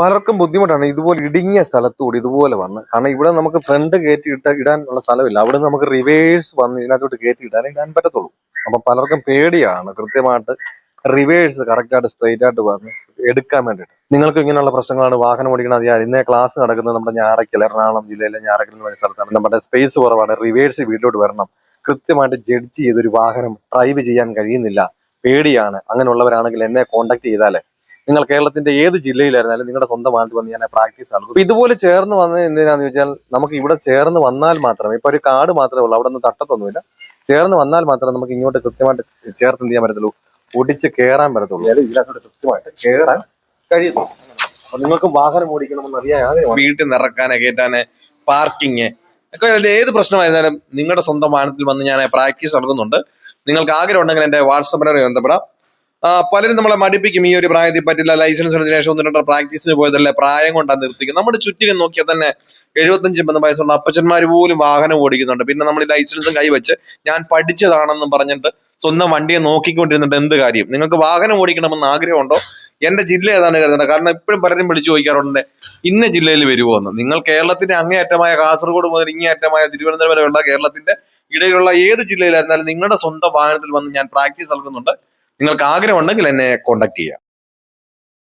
പലർക്കും ബുദ്ധിമുട്ടാണ് ഇതുപോലെ ഇടുങ്ങിയ സ്ഥലത്തുകൂടി ഇതുപോലെ വന്ന്. കാരണം ഇവിടെ നമുക്ക് ഫ്രണ്ട് കയറ്റി ഇട്ട ഇടാനുള്ള സ്ഥലമില്ല. അവിടെ നമുക്ക് റിവേഴ്സ് വന്ന് ഇതിനകത്തോട്ട് കയറ്റി ഇടാനേ ഇടാൻ പറ്റത്തുള്ളൂ. അപ്പൊ പലർക്കും പേടിയാണ് കൃത്യമായിട്ട് റിവേഴ്സ് കറക്റ്റായിട്ട് സ്ട്രെയിറ്റ് ആയിട്ട് വന്ന് എടുക്കാൻ വേണ്ടിയിട്ട്. നിങ്ങൾക്ക് ഇങ്ങനെയുള്ള പ്രശ്നങ്ങളാണ്. വാഹനം ഓടിക്കണം അറിയാം ഇന്നേ ക്ലാസ് നടക്കുന്നത് നമ്മുടെ ഞാറയ്ക്കൽ എറണാകുളം ജില്ലയിലെ ഞാറയ്ക്കൽ എന്ന് പറയുന്ന സ്ഥലത്താണ്. നമ്മുടെ സ്പേസ് കുറവാണ്. റിവേഴ്സ് വീട്ടിലോട്ട് വരണം. കൃത്യമായിട്ട് ജഡ്ജ് ചെയ്തൊരു വാഹനം ഡ്രൈവ് ചെയ്യാൻ കഴിയുന്നില്ല. പേടിയാണ്. അങ്ങനെയുള്ളവരാണെങ്കിൽ എന്നെ കോൺടാക്ട് ചെയ്താലേ നിങ്ങൾ കേരളത്തിന്റെ ഏത് ജില്ലയിലായിരുന്നാലും നിങ്ങളുടെ സ്വന്തം വാഹനത്തിൽ വന്ന് ഞാൻ പ്രാക്ടീസ് ആണ്. അപ്പൊ ഇതുപോലെ ചേർന്ന് വന്ന് എന്തിനാന്ന് ചോദിച്ചാൽ നമുക്ക് ഇവിടെ ചേർന്ന് വന്നാൽ മാത്രം ഇപ്പൊ ഒരു കാട് മാത്രമേ ഉള്ളൂ അവിടെ നിന്ന് തട്ടത്തൊന്നുമില്ല. ചേർന്ന് വന്നാൽ മാത്രമേ നമുക്ക് ഇങ്ങോട്ട് കൃത്യമായിട്ട് ചേർത്ത് എന്ത് ചെയ്യാൻ പറ്റത്തുള്ളൂ? ഒടിച്ച് കയറാൻ പറ്റത്തുള്ളൂ. ഇതിനകത്തോട്ട് കൃത്യമായിട്ട് കയറാൻ കഴിയുന്നു. അപ്പൊ നിങ്ങൾക്ക് വാഹനം ഓടിക്കണമെന്ന് അറിയാതെ വീട്ടിൽ നിറക്കാനെ കയറ്റാന് പാർക്കിങ് ഒക്കെ ഏത് പ്രശ്നമായിരുന്നാലും നിങ്ങളുടെ സ്വന്തം വാഹനത്തിൽ വന്ന് ഞാൻ പ്രാക്ടീസ് നടത്തുന്നുണ്ട്. നിങ്ങൾക്ക് ആഗ്രഹം ഉണ്ടെങ്കിൽ എന്റെ വാട്സപ്പിനെ ബന്ധപ്പെടാം. പലരും നമ്മളെ മടിപ്പിക്കും ഈ ഒരു പ്രായത്തിൽ പറ്റില്ല ലൈസൻസ് എടുത്തതിന് ശേഷം ഒന്ന് രണ്ട് പ്രാക്ടീസിന് പോയതല്ലേ പ്രായം കൊണ്ടാണ് നിർത്തിക്കും നമ്മുടെ ചുറ്റിനും നോക്കിയാൽ തന്നെ എഴുപത്തഞ്ച് എൺപത് വയസ്സുള്ള അപ്പച്ചന്മാർ പോലും വാഹനം ഓടിക്കുന്നുണ്ട്. പിന്നെ നമ്മൾ ലൈസൻസും കൈവച്ച് ഞാൻ പഠിച്ചതാണെന്നും പറഞ്ഞിട്ട് സ്വന്തം വണ്ടിയെ നോക്കിക്കൊണ്ടിരുന്നിട്ട് എന്ത് കാര്യം? നിങ്ങൾക്ക് വാഹനം ഓടിക്കണമെന്ന് ആഗ്രഹമുണ്ടോ? എന്റെ ജില്ല ഏതാണ് കരുതുന്നത് കാരണം ഇപ്പോഴും പലരും വിളിച്ചു ചോദിക്കാറുണ്ട് ഇന്ന ജില്ലയിൽ വരുമോ എന്ന് നിങ്ങൾ കേരളത്തിന്റെ അങ്ങേയറ്റമായ കാസർഗോഡ് മുതൽ ഇങ്ങേയറ്റമായ തിരുവനന്തപുരം വരെയുള്ള കേരളത്തിന്റെ ഇടയിലുള്ള ഏത് ജില്ലയിലായിരുന്നാലും നിങ്ങളുടെ സ്വന്തം വാഹനത്തിൽ വന്ന് ഞാൻ പ്രാക്ടീസ് നൽകുന്നുണ്ട്. നിങ്ങൾക്ക് ആഗ്രഹമുണ്ടെങ്കിൽ എന്നെ കോൺടാക്ട് ചെയ്യാം.